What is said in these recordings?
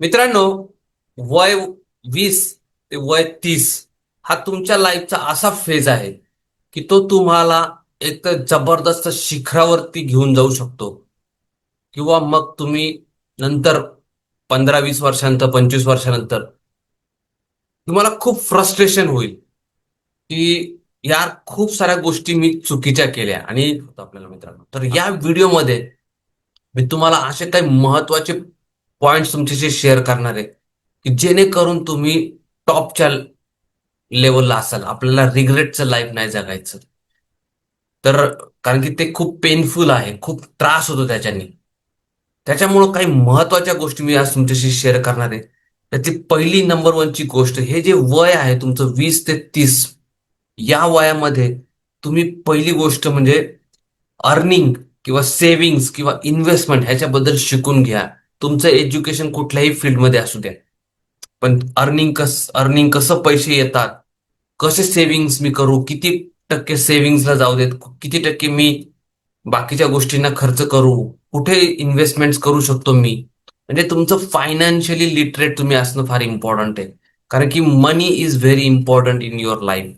मित्रांनो वय वीस ते वय तीस हा तुमच्या लाईफचा असा फेज आहे की तो तुम्हाला एक तर जबरदस्त शिखरावरती घेऊन जाऊ शकतो. किंवा मग तुम्ही नंतर पंधरा वीस वर्षानंतर पंचवीस वर्षानंतर तुम्हाला खूप फ्रस्ट्रेशन होईल की यार खूप साऱ्या गोष्टी मी चुकीच्या केल्या आणि आपल्याला मित्रांनो. तर या व्हिडिओमध्ये मी तुम्हाला असे काही महत्त्वाचे पॉइंट तुमच्याशी शेअर करणार आहे की जेणेकरून तुम्ही टॉपच्या लेवलला असाल. आपल्याला रिग्रेटचं लाईफ नाही जगायचं. तर कारण की ते खूप पेनफुल आहे. खूप त्रास होतो त्याच्याने. त्याच्यामुळं काही महत्त्वाच्या गोष्टी मी आज तुमच्याशी शेअर करणार आहे. त्याची पहिली नंबर वनची गोष्ट हे जे वय आहे तुमचं वीस ते तीस या वयामध्ये तुम्ही पहिली गोष्ट म्हणजे अर्निंग किंवा सेव्हिंग्स किंवा इन्व्हेस्टमेंट ह्याच्याबद्दल शिकून घ्या. तुमचं एज्युकेशन कुठल्याही फील्डमध्ये असू द्या. पण अर्निंग कस अर्निंग कसं पैसे येतात कसे सेव्हिंग्स मी करू किती टक्के सेव्हिंग्सला जाऊ देत किती टक्के मी बाकीच्या गोष्टींना खर्च करू कुठे इन्व्हेस्टमेंट करू शकतो मी? म्हणजे तुमचं फायनान्शियली लिटरेट तुम्ही असणं फार इम्पॉर्टंट आहे. कारण की money is very important in your life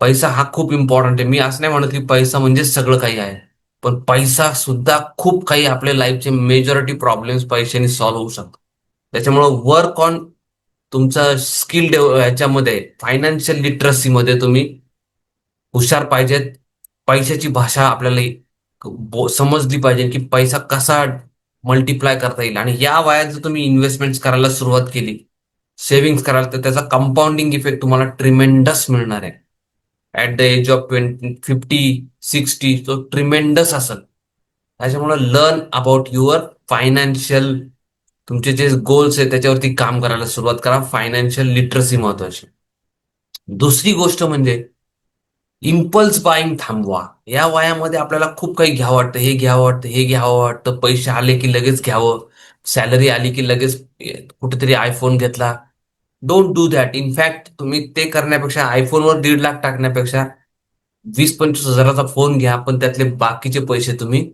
पैसा हा खूप इम्पॉर्टंट आहे. मी असं नाही म्हणत की पैसा म्हणजे सगळं काही आहे. पण पैसा सुद्धा खूप काही आपल्या लाईफचे मेजॉरिटी प्रॉब्लेम्स पैशाने सॉल्व्ह होऊ शकतात. त्याच्यामुळं वर्क ऑन तुमचं स्किल डेव्ह ह्याच्यामध्ये फायनान्शियल लिटरसीमध्ये तुम्ही हुशार पाहिजेत. पैशाची भाषा आपल्याला समजली पाहिजे की पैसा कसा मल्टिप्लाय करता येईल. आणि या वयात जर तुम्ही इन्व्हेस्टमेंट करायला सुरुवात केली सेव्हिंग्स करायला तर त्याचा कंपाऊंडिंग इफेक्ट तुम्हाला ट्रिमेंडस मिळणार आहे. At the age of twenty fifty sixty तो ट्रिमेंडस असेल त्याच्यामुळे लर्न अबाउट युअर फायनान्शियल तुमचे जे गोल्स आहेत त्याच्यावरती काम करायला सुरुवात करा. फायनान्शियल लिटरसी महत्वाची. दुसरी गोष्ट म्हणजे इम्पल्स बाईंग थांबवा. या वयामध्ये आपल्याला खूप काही घ्यावं वाटतं. हे घ्यावं वाटतं हे घ्यावं वाटतं. पैसे आले की लगेच घ्यावं. सॅलरी आली की लगेच कुठेतरी आयफोन घेतला. डोंट डू दॅट इनफॅक्ट तुम्ही ते करण्यापेक्षा आयफोनवर दीड लाख टाकण्यापेक्षा वीस पंचवीस हजाराचा फोन घ्या पण त्यातले बाकीचे पैसे तुम्ही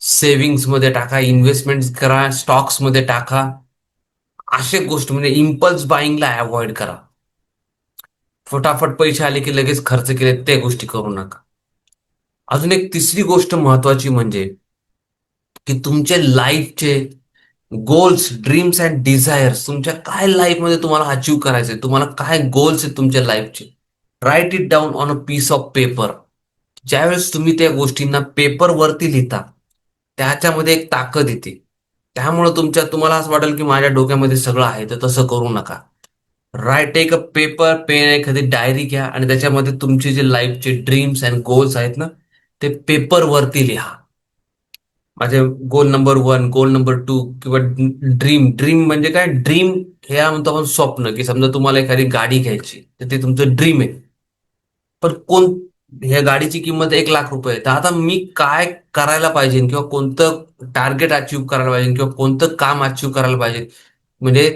सेव्हिंग्समध्ये टाका इन्व्हेस्टमेंट करा स्टॉक्समध्ये टाका. अशा गोष्ट म्हणजे इम्पल्स बाईंगला अवॉइड करा. फटाफट पैसे आले की लगेच खर्च केले त्या गोष्टी करू नका. अजून एक तिसरी गोष्ट महत्वाची म्हणजे की तुमचे लाईफचे गोल्स ड्रीम्स अँड डिझायर्स तुमच्या काय लाईफमध्ये तुम्हाला अचीव करायचे तुम्हाला काय गोल्स आहेत तुमच्या लाईफचे write it down on a piece of paper ज्यावेळेस तुम्ही त्या गोष्टींना पेपरवरती लिहिता त्याच्यामध्ये एक ताकद येते. त्यामुळे तुमच्या तुम्हाला असं वाटेल की माझ्या डोक्यामध्ये सगळं आहे तर तसं करू नका. Write take a paper pen एखादी डायरी घ्या आणि त्याच्यामध्ये तुमचे जे लाईफचे ड्रीम्स अँड गोल्स आहेत ना ते पेपरवरती लिहा. माझे goal number one goal number two किंवा ड्रीम ड्रीम म्हणजे काय? ड्रीम हे म्हणतो आपण स्वप्न की समजा तुम्हाला एखादी गाडी घ्यायची तर ते तुमचं ड्रीम आहे. पण कोण ह्या गाडीची किंमत एक लाख रुपये तर आता मी काय करायला पाहिजे किंवा कोणतं टार्गेट अचीव करायला पाहिजे किंवा कोणतं काम अचीव करायला पाहिजे? म्हणजे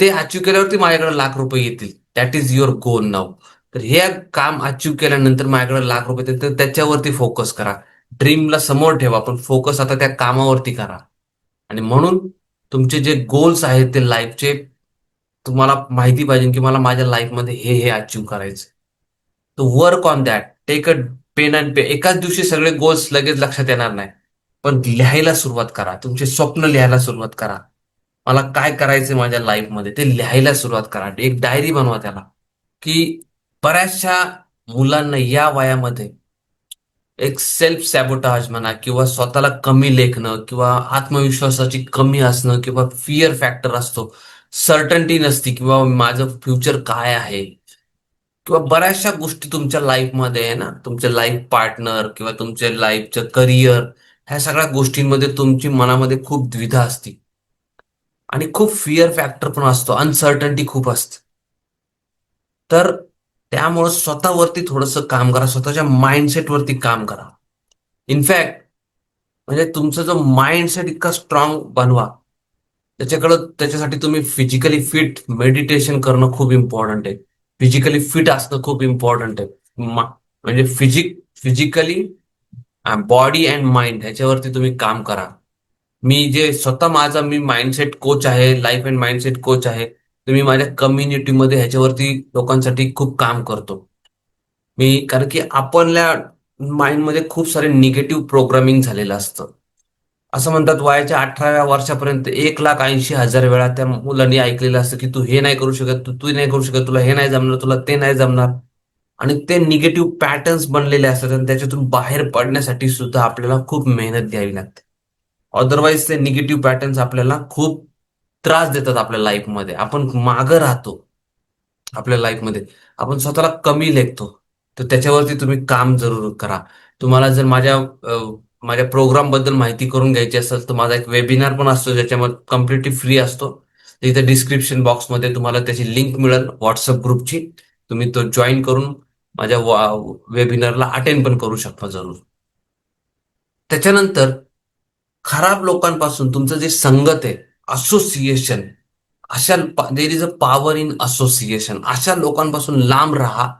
ते अचीव केल्यावरती माझ्याकडे लाख रुपये येतील. दॅट इज युअर गोल नाव तर हे काम अचीव केल्यानंतर माझ्याकडे लाख रुपये येतील तर त्याच्यावरती फोकस करा. ड्रीमला समोर ठेवा पण फोकस आता त्या कामावरती करा. आणि म्हणून तुमचे जे गोल्स आहेत ते लाईफचे तुम्हाला माहिती पाहिजे की मला माझ्या लाईफमध्ये हे हे अचीव करायचं तो work on that take a pen and pay एकाच दिवशी सगळे गोल्स लगेच लक्षात येणार नाही. पण लिहायला सुरुवात करा. तुमचे स्वप्न लिहायला सुरुवात करा. मला काय करायचं माझ्या लाईफमध्ये ते लिहायला सुरुवात करा. एक डायरी बनवा त्याला की बऱ्याचशा मुलांना या वयामध्ये एक सेल्फ सॅबोटाज म्हणा किंवा स्वतःला कमी लेखणं किंवा आत्मविश्वासाची कमी असणं किंवा फिअर फॅक्टर असतो सर्टन्टी नसती किंवा माझं फ्युचर काय आहे? किंवा बऱ्याचशा गोष्टी तुमच्या लाईफमध्ये आहे ना तुमचे लाईफ पार्टनर किंवा तुमचे लाईफचं करिअर ह्या सगळ्या गोष्टींमध्ये तुमची मनामध्ये खूप द्विधा असते. आणि खूप फिअर फॅक्टर पण असतो अनसर्टन्टी खूप असते. तर त्यामुळं स्वतःवरती थोडंसं काम करा. स्वतःच्या माइंडसेटवरती काम करा. इनफॅक्ट म्हणजे तुमचा जो माइंडसेट इतका स्ट्रॉंग बनवा. त्याच्याकडं त्याच्यासाठी तुम्ही फिजिकली फिट मेडिटेशन करणं खूप इम्पॉर्टंट आहे. फिजिकली फिट असणं खूप इम्पॉर्टंट आहे. मा- म्हणजे physique physically body and mind ह्याच्यावरती तुम्ही काम करा. मी जे स्वतः माझा मी माइंडसेट कोच आहे लाईफ अँड माइंडसेट कोच आहे. तर मी माझ्या कम्युनिटीमध्ये ह्याच्यावरती लोकांसाठी खूप काम करतो. मी कारण की आपल्या माइंडमध्ये खूप सारे निगेटिव्ह प्रोग्रामिंग झालेलं असतं. असं म्हणतात वयाच्या अठराव्या वर्षापर्यंत एक लाख ऐंशी हजार वेळा त्या मुलांनी ऐकलेलं असतं की तू हे नाही करू शकत तू तू नाही करू शकत तुला हे नाही जमणार तुला ते नाही जमणार. आणि ते निगेटिव्ह पॅटर्न्स बनलेले असतात आणि त्याच्यातून बाहेर पडण्यासाठी सुद्धा आपल्याला खूप मेहनत घ्यावी लागते. अदरवाईज ते निगेटिव्ह पॅटर्न्स आपल्याला खूप त्रास देतात आपल्या लाईफमध्ये आपण मागं राहतो आपल्या लाईफमध्ये आपण स्वतःला कमी लेखतो. तर त्याच्यावरती तुम्ही काम जरूर करा. तुम्हाला जर माझ्या माझ्या प्रोग्रामबद्दल माहिती करून घ्यायची असेल तर माझा एक वेबिनार पण असतो ज्याच्यामध्ये कम्प्लिटली फ्री असतो. इथे डिस्क्रिप्शन बॉक्समध्ये तुम्हाला त्याची लिंक मिळेल व्हॉट्सअप ग्रुपची तुम्ही तो जॉईन करून माझ्या वेबिनारला अटेंड पण करू शकता जरूर. त्याच्यानंतर खराब लोकांपासून तुमचं जे संगत आहे असोसिएशन अशा there is a power in association अशा लोकांपासून लांब राहा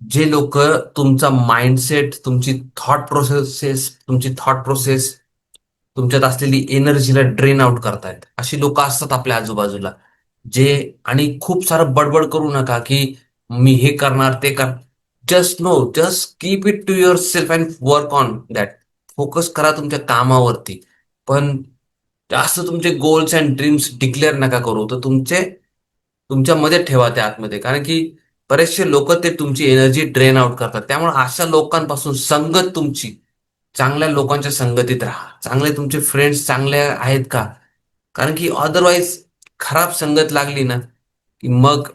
जे लोक तुमचा माइंडसेट तुमची थॉट प्रोसेसेस तुमची थॉट प्रोसेस तुमच्यात असलेली एनर्जीला ड्रेन आउट करतायत. अशी लोक असतात आपल्या आजूबाजूला जे आणि खूप सारं बडबड करू नका की मी हे करणार ते कर just no just keep it to yourself and work on that focus करा तुमच्या कामावरती. पण जास्त तुमचे गोल्स अँड ड्रीम्स डिक्लेअर नका करू. तर तुमचे तुमच्यामध्ये ठेवा त्या आतमध्ये. कारण की बरेचसे लोक ते तुमची एनर्जी ड्रेन आउट करतात. त्यामुळे अशा लोकांपासून संगत तुमची चांगल्या लोकांच्या संगतीत राहा. चांगले तुमचे फ्रेंड्स चांगले आहेत का? कारण की अदरवाईज खराब संगत लागली ना की मग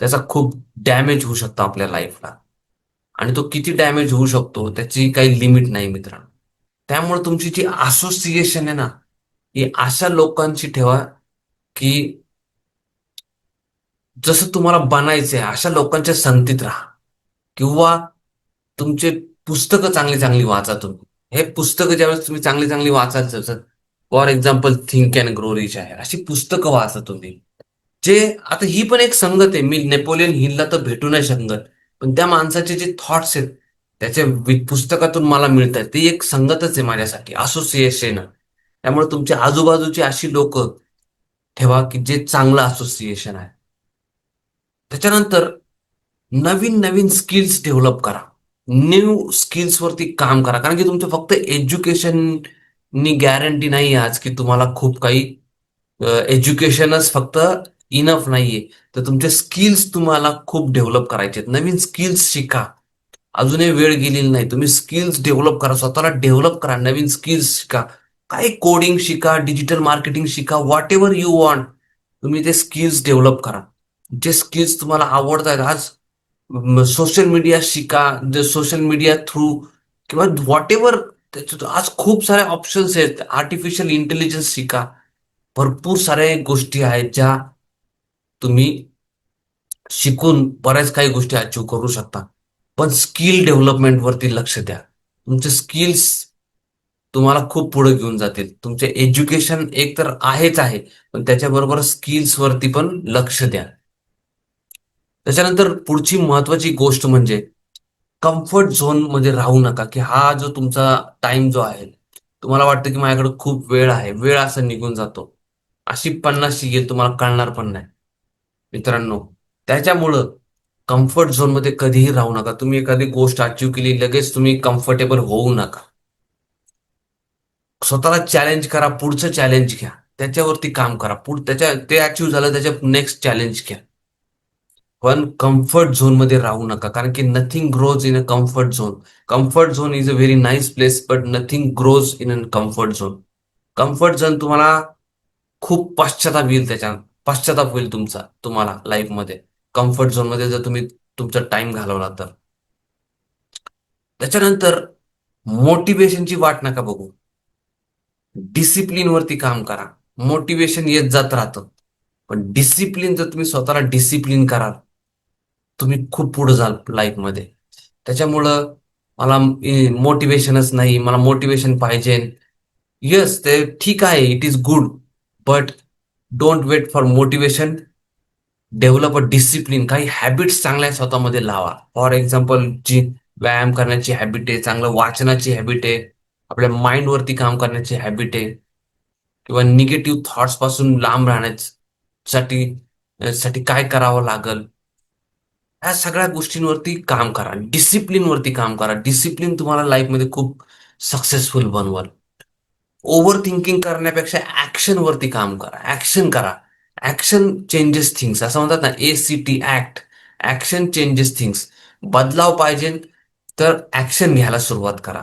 त्याचा खूप डॅमेज होऊ शकतो आपल्या लाईफला आणि तो किती डॅमेज होऊ शकतो त्याची काही लिमिट नाही मित्रांनो. त्यामुळे तुमची जी असोसिएशन आहे ना ही अशा लोकांची ठेवा की जसं तुम्हाला बनायचंय अशा लोकांच्या संगतीत राहा. किंवा तुमचे पुस्तकं चांगली चांगली वाचा तुम्ही. हे पुस्तकं ज्यावेळेस तुम्ही चांगली चांगली वाचाल जसं for example think and grow rich आहे. अशी पुस्तकं वाचा तुम्ही. जे आता ही पण एक संगत आहे. मी नेपोलियन हिलला तर भेटू नाही संगत पण त्या माणसाचे जे थॉट्स आहेत त्याच्या पुस्तकातून मला मिळतात. ती एक संगतच आहे माझ्यासाठी. असोसिएशन. त्यामुळे तुमच्या आजूबाजूची अशी लोक ठेवा की जे चांगलं असोसिएशन आहे. त्याच्यानंतर नवीन नवीन स्किल्स डेव्हलप करा. न्यू स्किल्स वरती काम करा. कारण की तुमचं फक्त एज्युकेशननी गॅरंटी नाही आज की तुम्हाला खूप काही एज्युकेशनच फक्त इनफ नाहीये. तर तुमचे स्किल्स तुम्हाला खूप डेव्हलप करायचे आहेत. नवीन स्किल्स शिका. अजूनही वेळ गेलेली नाही. तुम्ही स्किल्स डेव्हलप करा. स्वतःला डेव्हलप करा. नवीन स्किल्स शिका. काय कोडिंग शिका डिजिटल मार्केटिंग शिका व्हॉट एव्हर यू वॉन्ट तुम्ही ते स्किल्स डेव्हलप करा. जे स्किल्स तुम्हाला आवडतात आज सोशल मीडिया शिका जे सोशल मीडिया थ्रू किंवा व्हॉट एव्हर आज खूप सारे ऑप्शन्स आहेत. आर्टिफिशियल इंटेलिजन्स शिका. भरपूर साऱ्या गोष्टी आहेत ज्या तुम्ही शिकून बऱ्याच काही गोष्टी अचीव करू शकता. पण स्किल डेव्हलपमेंट वरती लक्ष द्या. तुमचे स्किल्स तुम्हाला खूप पुढे घेऊन जातील. तुमचे एज्युकेशन एक तर आहेच आहे पण त्याच्याबरोबर स्किल्स वरती पण लक्ष द्या. त्याच्यानंतर पुढची महत्वाची गोष्ट म्हणजे कम्फर्ट झोनमध्ये राहू नका की हा जो तुमचा टाइम जो आहे तुम्हाला वाटतं की माझ्याकडे खूप वेळ आहे वेळ असं निघून जातो. अशी पन्नास येईल तुम्हाला कळणार पण नाही. मित्रांनो त्याच्यामुळं कम्फर्ट झोनमध्ये कधीही राहू नका. तुम्ही एखादी गोष्ट अचीव केली लगेच तुम्ही कम्फर्टेबल होऊ नका. स्वतःला चॅलेंज करा पुढचं चॅलेंज घ्या. त्याच्यावरती काम करा. पुढ त्याच्या ते अचीव झालं त्याच्या नेक्स्ट चॅलेंज घ्या. पण कम्फर्ट झोनमध्ये राहू नका. कारण की nothing grows in a comfort zone comfort zone is a very nice place but nothing grows in a comfort zone comfort zone तुम्हाला खूप पश्चाताप येईल त्याच्या पश्चाताप होईल तुमचा तुम्हाला लाईफमध्ये कम्फर्ट झोनमध्ये जर तुम्ही तुमचा टाइम घालवला तर. त्याच्यानंतर मोटिवेशनची वाट नका बघू. डिसिप्लिन वरती काम करा. मोटिवेशन येत जात राहतं. पण डिसिप्लिन जर तुम्ही स्वतःला डिसिप्लिन कराल तुम्ही खूप पुढे जाल लाईफमध्ये त्याच्यामुळं मला मोटिवेशनच नाही मला मोटिवेशन पाहिजे. येस ते ठीक आहे it is good but don't wait for motivation develop a discipline काही हॅबिट्स चांगल्या स्वतःमध्ये लावा. फॉर एक्झाम्पल जी व्यायाम करण्याची हॅबिट आहे चांगलं वाचनाची हॅबिट आहे. आपल्या माइंडवरती काम करण्याची हॅबिट आहे. किंवा निगेटिव्ह थॉट्सपासून लांब राहण्यासाठी साठी काय करावं लागल? ह्या सगळ्या गोष्टींवरती काम करा. डिसिप्लिन वरती काम करा. डिसिप्लिन तुम्हाला लाईफमध्ये खूप सक्सेसफुल बनवाल. ओव्हर थिंकिंग करण्यापेक्षा ऍक्शन वरती काम करा. ऍक्शन करा. ऍक्शन चेंजेस थिंग्स असं म्हणतात ना A C T act action changes things बदलाव पाहिजे तर ऍक्शन घ्यायला सुरुवात करा.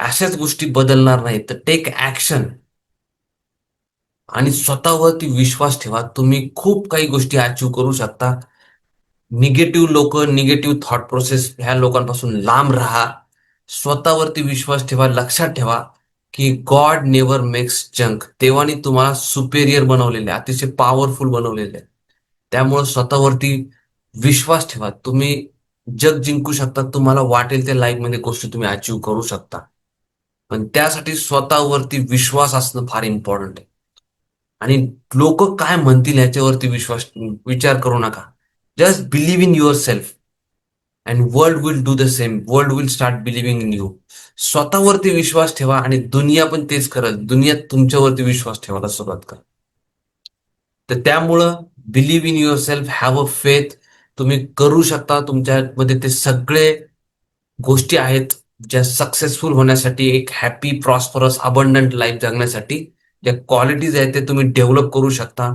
अशाच गोष्टी बदलणार नाहीत. तर टेक ऍक्शन आणि स्वतःवरती विश्वास ठेवा. तुम्ही खूप काही गोष्टी अचीव करू शकता. निगेटिव्ह लोक निगेटिव्ह थॉट प्रोसेस ह्या लोकांपासून लांब राहा. स्वतःवरती विश्वास ठेवा. लक्षात ठेवा की गॉड नेवर मेक्स जंक देवाने तुम्हाला सुपेरियर बनवलेले अतिशय पॉवरफुल बनवलेले. त्यामुळे स्वतःवरती विश्वास ठेवा. तुम्ही जग जिंकू शकता. तुम्हाला वाटेल त्या लाईफमध्ये गोष्टी तुम्ही अचीव करू शकता. पण त्यासाठी स्वतःवरती विश्वास असणं फार इम्पॉर्टंट आहे. आणि लोक काय म्हणतील ह्याच्यावरती विश्वास विचार करू नका. Just believe in yourself and world will do the same world will start believing in you स्वतःवरती विश्वास ठेवा आणि दुनिया पण तेच करत दुनिया तुमच्यावरती विश्वास ठेवायला सुरुवात कर. तर त्यामुळं believe in yourself have a faith तुम्ही करू शकता. तुमच्यामध्ये ते सगळे गोष्टी आहेत. ज्या सक्सेसफुल होण्यासाठी एक हॅपी प्रॉस्परस अबंडंट लाईफ जगण्यासाठी ज्या क्वालिटीज आहेत ते तुम्ही डेव्हलप करू शकता.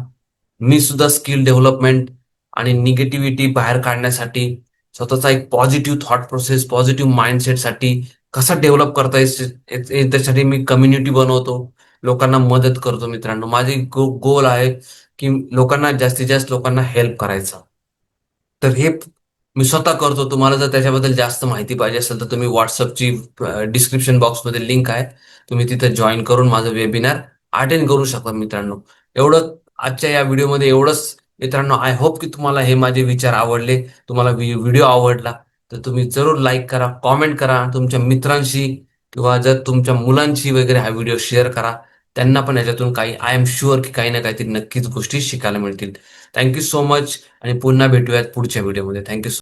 मी सुद्धा स्किल डेव्हलपमेंट आणि निगेटिव्हिटी बाहेर काढण्यासाठी स्वतःचा एक पॉझिटिव्ह थॉट प्रोसेस पॉझिटिव्ह माइंडसेटसाठी कसा डेव्हलप करता येईल त्यासाठी मी कम्युनिटी बनवतो. लोकांना मदत करतो मित्रांनो. माझी गोल आहे की लोकांना जास्तीत जास्त लोकांना हेल्प करायचा. तर हे मी स्वतः करतो. तुम्हाला जर त्याच्याबद्दल जास्त माहिती पाहिजे असेल तर तुम्ही व्हॉट्सअपची डिस्क्रिप्शन बॉक्समध्ये लिंक आहे. तुम्ही तिथे जॉईन करून माझं वेबिनार अटेंड करू शकता मित्रांनो. एवढं आजच्या या व्हिडिओमध्ये एवढंच. मित्रांनो आय होप की तुम्हाला हे माझे विचार आवडले. तुम्हाला व्हिडिओ आवडला. तर तुम्ही जरूर लाईक करा कॉमेंट करा. तुमच्या मित्रांशी किंवा जर तुमच्या मुलांशी वगैरे हा व्हिडिओ शेअर करा. त्यांना पण याच्यातून काही आय एम शुअर की काही ना काहीतरी नक्कीच गोष्टी शिकायला मिळतील. थँक्यू सो मच आणि पुन्हा भेटूयात पुढच्या व्हिडिओमध्ये थँक्यू